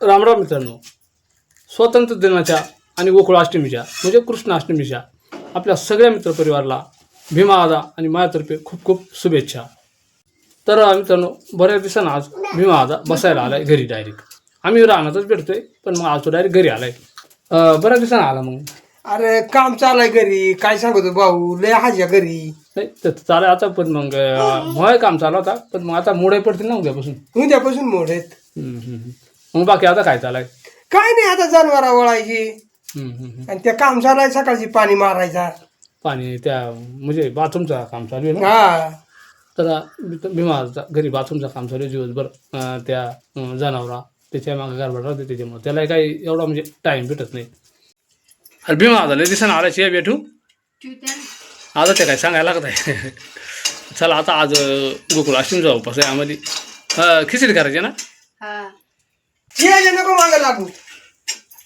रामराम मित्रांनो. स्वातंत्र्य दिनाच्या आणि गोकुळाष्टमीच्या म्हणजे कृष्णाष्टमीच्या आपल्या सगळ्या मित्रपरिवाराला भीमा आदा आणि माझ्यातर्फे खूप खूप शुभेच्छा. तर मित्रांनो बऱ्याच दिवसांना आज भीमा आदा बसायला आलाय घरी डायरेक्ट आम्ही रानातच भेटतोय पण मग आज तो डायरेक्ट घरी आलाय. बऱ्याच दिवसांना आला मग. अरे काम चालाय घरी. काय सांगतो भाऊ? लय हाज्या घरी. नाही तर आता पण मग मोय काम चालू होता पण मग आता मोडे पडतील ना उद्यापासून. उद्यापासून मोड आहेत हम्म, हम्म, हम्म. मग बाकी आता काय चालाय काय नाही आता जनावरा वळायची. हम्म, हम्म, हम्म. आणि त्या काम चालाय सकाळची पाणी मारायचा. पाणी त्या म्हणजे बाथरूमचं काम चालू आहे ना? हा. तर भीमाचा घरी बाथरूमचं काम चालू आहे दिवसभर अं, त्या अं, जनावरा. त्याच्यामागे गरबड राहते त्याच्यामुळे. त्याला काही एवढा म्हणजे टाईम भेटत नाही. अरे भीमा झालं दिसानं आलायची आहे भेटू आता ते काय सांगायला लागत आहे. चला आता आज अं, गोकुळ अष्टमी जाऊ उपास आहे आम्हाला अं, खिचडी करायची ना? चियाच्या नको मागे लागू.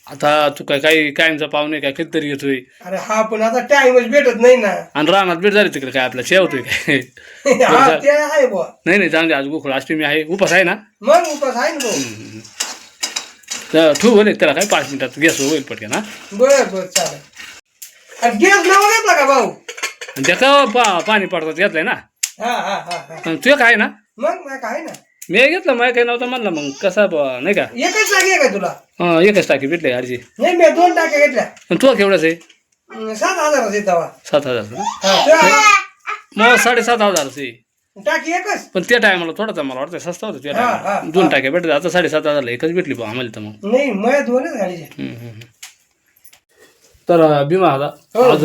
आता तू काय काही कायमचा पाहुणे काय कधीतरी येतोय. अरे हा पण आता टाइमच भेटत नाही ना. आणि रानात भेट झाली तिकडे काय आपला शेवतोय काय? हा ते आहे बुवा. नाही नाही चांगली आज गोकुळ अष्टमी आहे उपास आहे ना? मग उपास आहे ना भाऊ तर ठेवू बोले त्याला काय पाच मिनिटात गॅस होईल पटकन हा? बर बर चालेल. अरे गॅस नाव घेतला का भाऊ? आणि त्या का पा पाणी पडतात घेतलंय ना? हा हा हा हा. आणि तुझं काय ना? मग आहे ना? मी घेतलं मला काही नव्हतं म्हणलं मग कसा बुवा, नाही का? एकच जागी आहे का तुला? हं, एकच टाकी भेटले आरची. नाही मी दोन टाक्या घेतल्या. आणि तुला केवढंच आहे? अं, सात हजार सात हजार हा मग साडेसात हजारच आहे टाकी एकच? पण त्या टायमाला थोडासा मला वाटतं सस्ता होता त्या हा, हा, टायमाला दोन टाक्या भेटले आता साडेसात हजारला एकच भेटली बुवा आम्हाला तर मग. नाही मया दोनच गाडीच्या हम्म, हम्म, हम्म. तर भीमा आता हो. आज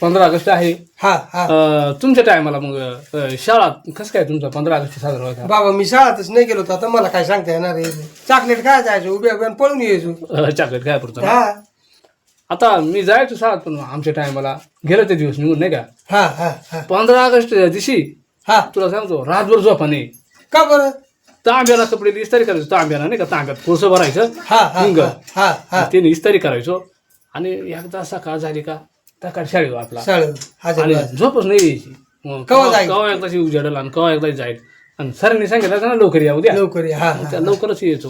पंधरा ऑगस्ट आहे. हा हा. अं, तुमच्या टायमाला मग अं, शाळा कसं काय तुमचा पंधरा ऑगस्ट साजरा व्हायचा बाबा मी शाळातच नाही गेलो होतो. आता मला काय सांगता येणार आहे? चॉकलेट काय जायचं उभ्या उभ्या पळून यायचो. अं, चॉकलेट काय पुरतं हा. आता मी जायचो शाळेत पण आमच्या टायमाला गेलं ते दिवस निघून नाही का? हा हा हा. पंधरा ऑगस्ट दिवशी हा. तुला सांगतो रातभर झोपा नाही का बरं? तांब्याला कपडे इस्तारी करायचो. तांब्याला नाही का तांब्यात कोळसं भरायचं. हा हा हिंग. हा हा त्याने इस्तारी करायचो. आणि एकदा सकाळ झाली का त्या शाळेत आपला. आणि हजार झोपच नाही यायची. मग कवा जाईल? कवा एकदाची उजाडल आणि कवा एकदा जाईल आणि सरांनी सांगितलं ना लवकर या उद्या. लवकर ये. हा हा त्या लवकरच यायचो.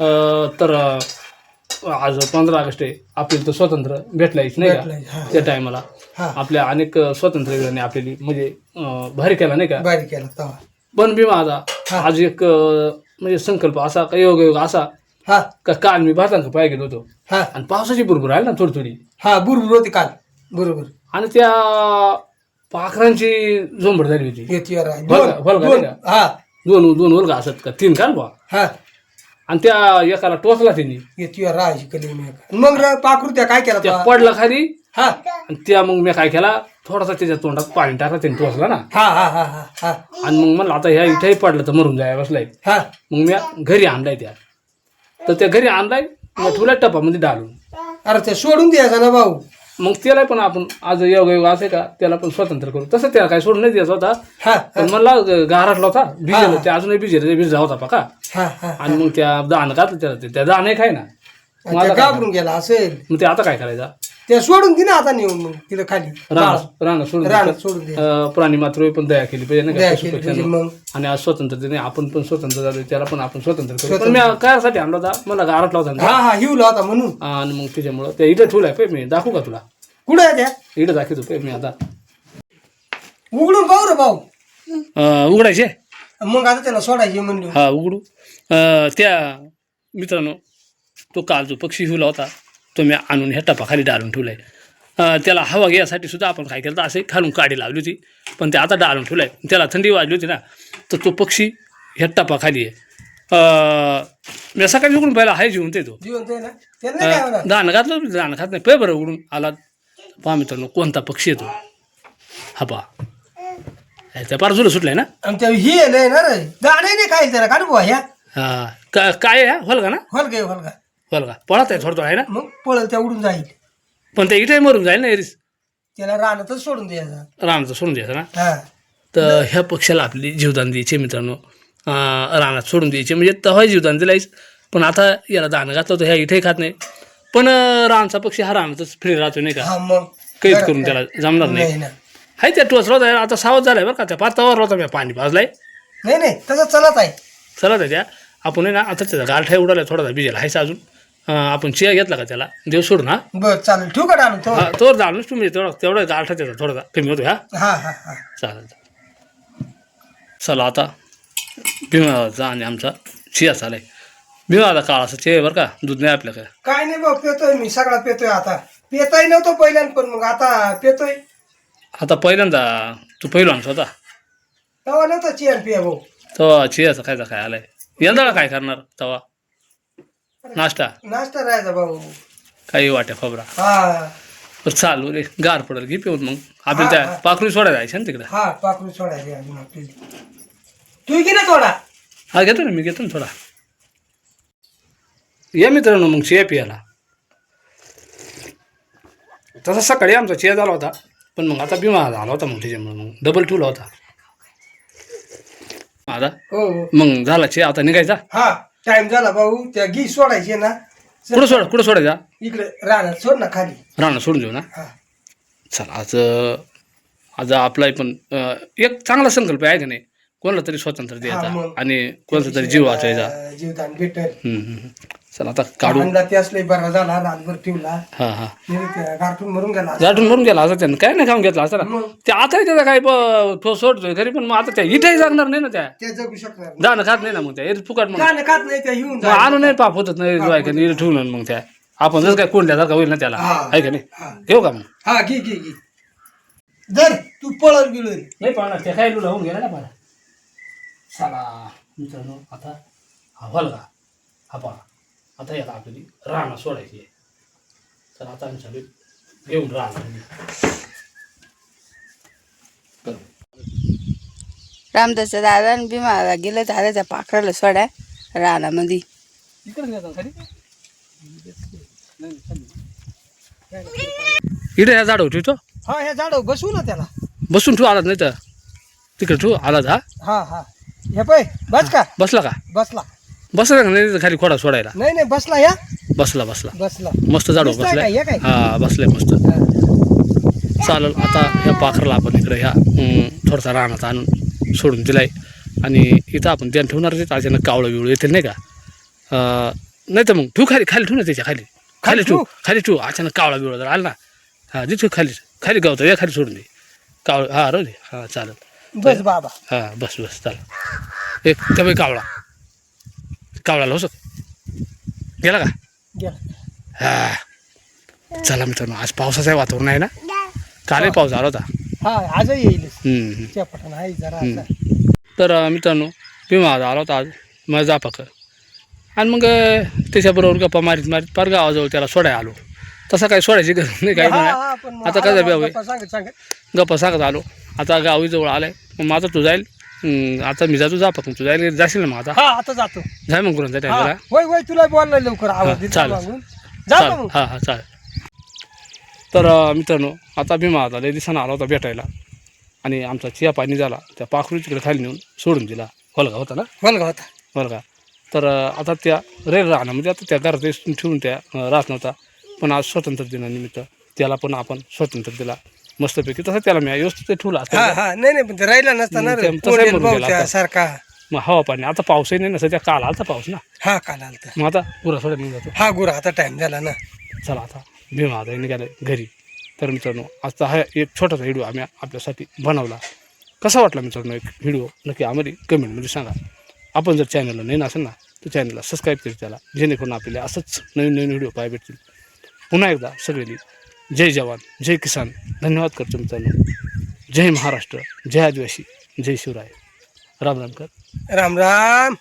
अं, तर अं, आज पंधरा ऑगस्ट आहे. आपल्याला तर स्वतंत्र भेटलायच नाही भेटलंय, का हा. त्या टायमाला. हा. आपल्या अनेक स्वातंत्र्यवीरांनी आपल्याला म्हणजे अं, भारी केला नाही का? बारीक केला तवा पण आता हा. आज एक अं, म्हणजे संकल्प असा का योग योग असा हा. का काल मी भातांक पाय गेलो होतो? हा. आणि पावसाची बुरबुर आली ना थोडी थोडी. हा बरोबर होती काल. बरोबर. आणि त्या पाखरांची झोंबड झाली होती. येते यार. भलका- दोन भलका दोन. नाही हा. दोन दोन वर्ग असत का? तीन काल बा हा. आणि त्या एकाला टोचला त्यांनी येते यार राहायची कली मी मग र- पाखरू त्या काय केला त्या? पडला खाली. हा. आणि त्या मग मी काय केला? थोडासा त्याच्या तोंडात पाणी टाकला त्यांनी टोचला ना. हा हा हा हा हा. आणि मग म्हणलं आता ह्या इथेही पडलं तर मरून जाय बसलाय. हा. मग मी घरी आणलाय त्या. तर त्या घरी आणलाय मग ठेवला टपामध्ये डालून. अरे ते सोडून द्यायचा ना भाऊ. मग त्याला पण आपण आज योग योग असे का त्याला पण स्वतंत्र करू. तसं त्याला काय सोडून नाही द्यायचा होता. हा पण म्हणला गाराटला होता भिजेल ते अजूनही भिजेल भिजा होता पका हा हा आणि मग त्या दान घातलं त्याला. ते. त्या दाणे खाय ना. मग त्या आता काय घाबरून गेला असेल. मग ते आता काय करायचं? ते सोडून दे ना आता नेऊन मग तिथं खाली. रान सोडून. सोडून दे. अं, प्राणी मात्र पण दया केली पाहिजे नाही द्या पशुपक्ष्यांना. मग. आणि आज स्वतंत्र दिने आपण पण स्वतंत्र झालो त्याला पण आपण स्वतंत्र करू. पण मी कायसाठी आणला होता? मला गारटला होता ना. हा हा हिवला होता म्हणून. आणि मग त्याच्यामुळं त्या इथं ठेवलाय पे मी. दाखवू का तुला? कुठं आहे त्या? इथं दाखवतो पे मी आता. उघडून पाहू रे भाऊ. अं, उघडायचे? मग आता त्याला सोडायची म्हणली. हा उघडू. अं, त्या मित्रांनो तो काल जो पक्षी हिवला होता. तो मी आणून ह्या टपाखाली डालून ठेवलाय. अं, त्याला हवा घ्यायसाठी सुद्धा आपण काय केलं तर असे खालून काडी लावली होती. पण ते आता डालून ठेवलाय. त्याला थंडी वाजली होती ना तर तो पक्षी ह्या टपाखाली आहे. मी सकाळी उघडून पाहिला हाय जेवून ते तो. जिवंत आहे ना? त्याला नाही काय होणार? दाणं घातलं दाणं खात नाही. पे बरं उघडून आला. पहा मित्रांनो कोणता पक्षी येतो हा पहा. त्या पार जुलं सुटलाय ना? ही आहे ना रे दाणे नाही खायचं त्याला काढ बुवा ह्या. हा का काय आहे हा? हलका ना? हल गे हल का? हलका पळत आहे थोडं थोडं आहे ना? मग पळल त्या उडून जाईल. पण ते इथे मरून जाईल ना एरीस? त्याला रानातच सोडून द्यायचा. रानाचं सोडून द्यायचं ना? हा. तर ह्या पक्षाला आपली जीवदान द्यायचे मित्रांनो. अं, रानात सोडून द्यायचे म्हणजे तेव्हा जीवदान दिलायच पण आता याला दाणं घातलं होतं ह्या इथे खात नाही. पण अं, रानचा पक्षी हा रानातच फ्री राहतो नाही का? हा मग. कैद करून त्याला जमणार नाही. नाही ना. हाय त्या टोचला होता. आता सावध झालाय बरं का? त्या पातावर होता मी पाणी पाजलाय. नाही नाही तसं चलत आहे. चला त्या. आपण आहे ना आता त्याचा गारठा उडाला थोडासा भिजेला. हायचा अजून. आपण चिया घेतला का त्याला? देव सोडून हा बर चालेल. ठेवू का तो हा तुम्ही तेवढा तेवढा गारठा त्याचा कमी होतो हा? हा हा हा. चालेल चला आता. भीमाचा आणि आमचा चिया चालाय. भीमाचा काळाचा चिया आहे बरं का दूध नाही आपल्याकडे. काय नाही भाऊ पेतोय मी सगळा पेतोय आता. पेताही नव्हतो पहिल्यान पण मग आता पेतोय. आता पहिल्यांदा तू पहिला आमचा होता तेव्हा नव्हतं चियन पिया भाऊ. तेव्हा चियाचा खायचा काय आलाय? यंदा काय करणार तेव्हा नाश्ता? नाश्ता राहायचा भाऊ. काही वाट्या खबरा. हा. बरं चालू रे गार पडेल घे पिऊन मग. आपल्याला त्या हा, हा. पाखरू सोडायला जायचं ना तिकडे? हा पाकळी सोडायची अजून आपली. तू की ना थोडा हा घेतो ना मी घेतो ना थोडा. या मित्रांनो मग चिया पियाला तसा सकाळी आमचा चिया झाला होता पण मग आता बिमा झाला होता मग त्याच्यामुळे मग डबल ठेवला होता. आता हो. हो मग झाला चिया आता निघायचा? हा. टाइम झाला भाऊ त्या घी सोडायची ना. कुठं सोडा कुठं सोडायचा? इकडे राहणार सोड ना खाली. राहणं सोडून देऊ ना? हा. चला आज आज आपला पण अं, एक चांगला संकल्प आहे का नाही? कोणाला तरी स्वातंत्र्य द्यायचा मग. आणि कोणाचा तरी जीव वाचायचा. अं, जीवदान भेटल. हम्म, हम्म, हम्म. चला आता काढू. अंडा ते असले बरा झाला रातभर ठेवला. हा हा. मरून गेला जाटून गेला असं त्यानं. काय नाही खाऊन घेतला असं ना. मग? ते आता त्याचा काय ब- तो सोडतोय घरी पण मग आता त्या इथेही जागणार नाही ना त्या. ते जगू शकणार नाही. जाणं खात नाही ना मग त्या. इथं फुकट मग. गाणं खात नाही ते येऊन मग आणून नाही पाप होतच नाही. ठेवून मग त्या. आपण जसं काय कोंडल्यासारखं होईल ना त्याला. हा. आहे का नाही. घेऊ का मग? हा घे घे घे. जर तू पळल बिळल नाही पाहणार ते काय लुला होऊन गेला ना मला चला मित्रांनो आता हा हॉल का हा पहा आता याला आपली राहणं सोडायची आहे. तर आता आम्ही चालू घेऊन राहणं रामदासच्या दादा आणि भीमा गेलं झालं त्या पाखराला सोड्या रानामध्ये. इकडे ह्या झाड ठेवतो. हा ह्या झाड बसवू ना त्याला. बसून ठेवू आलाच नाही तर. तिकडे ठेवू आलाच हा? हा हा. हे पाय बस का? बसला का? बसला. बसला का नाही खाली खोडा सोडायला? नाही नाही बसला या. बसला बसला. बसला. मस्त झाडू दिसतंय का? हे बसलाय काय? हा बसलाय मस्त. चालेल आता ह्या पाखराला आपण इकडे ह्या थोडासा रानात आणून सोडून दिलाय. आणि इथं आपण त्यानं ठेवणार अचानक कावळं बिवळं येतील नाही का? अं, नाही तर मग ठेवू खाली खाली ठेवू ना त्याच्याखाली. खाली ठेवू खाली ठेवू. अचानक कावळा बिवळा जर आला ना हा दे ठेवू खाली खाली गावतो या खाली सोडून दे. कावळ हा राहू दे. हा चालेल. बस बाबा. हा बस बस चालेल. एक बाई कावळा. कावळाला हो गेला का? हा. चला मित्रांनो आज पावसाचं वातावरण आहे ना? कालही पाऊस आला होता. हा आजही येईल. तर मित्रांनो भीमा आला होता आज. मजा पक आणि मग त्याच्याबरोबर गप्पा मारीत मारीत पार गावाजवळ त्याला सोडायला आलो. तसं काही सोडायची गरज नाही काही नाही. आता कसं गप्पा सांगत आलो. आता गावी जवळ आलाय. मग माझा तू जाईल. हम्म, आता मी जातो जा पक तू जाईल जाशील ना मग आता? हा आता जातो. जाय मग गुरांच्या हा, टायमाला. होय होय तुला बोलला लवकर आवाज हा, दिला चालेल. मागून. जातो मग. हां हां चालेल. तर अं, मित्रांनो आता भीमा आता लय दिवसानं आला होता भेटायला. आणि आमचा चिया पाणी झाला. त्या पाखरू तिकडे खाली नेऊन सोडून दिला. होलगा होता ना? बोल होता. होलगा तर अं, आता त्या रेल राहण्यामध्ये आता त्या घरात ठेवून त्या अं, राहत नव्हता. पण आज स्वातंत्र्य दिनानिमित्त त्याला पण आपण स्वातंत्र्य दिला. मस्तपैकी. तसं त्याला मी व्यवस्थित ठेवला हा हा. नाही नाही पण ते राहिला नसताना हम्म, ते तसं मरून गेला आता. सारखा. मग हवा पाणी. आता पाऊसही नाही ना सध्या काल आलता पाऊस ना. हा काल आलता. मग आता पुरा सोडा निघून जातो. हा गुरा. आता टाइम झाला ना. चला आता. भीमा आता निघाले घरी. तर मित्रांनो आजचा हा एक छोटासा व्हिडिओ आम्ही आपल्यासाठी बनवला. कसा वाटला मित्रांनो एक व्हिडिओ नक्की आम्हाला कमेंटमध्ये सांगा. आपण जर चॅनलला नवीन असेल ना तर चॅनलला सबस्क्राईब करू त्याला. जेणेकरून आपल्याला असंच नवीन नवीन व्हिडिओ पाहायला भेटतील. पुन्हा एकदा सगळी जय जवान जय किसान. धन्यवाद करतो मित्रांनो. जय महाराष्ट्र जय आदिवासी जय शिवराय. राम राम कर. राम राम.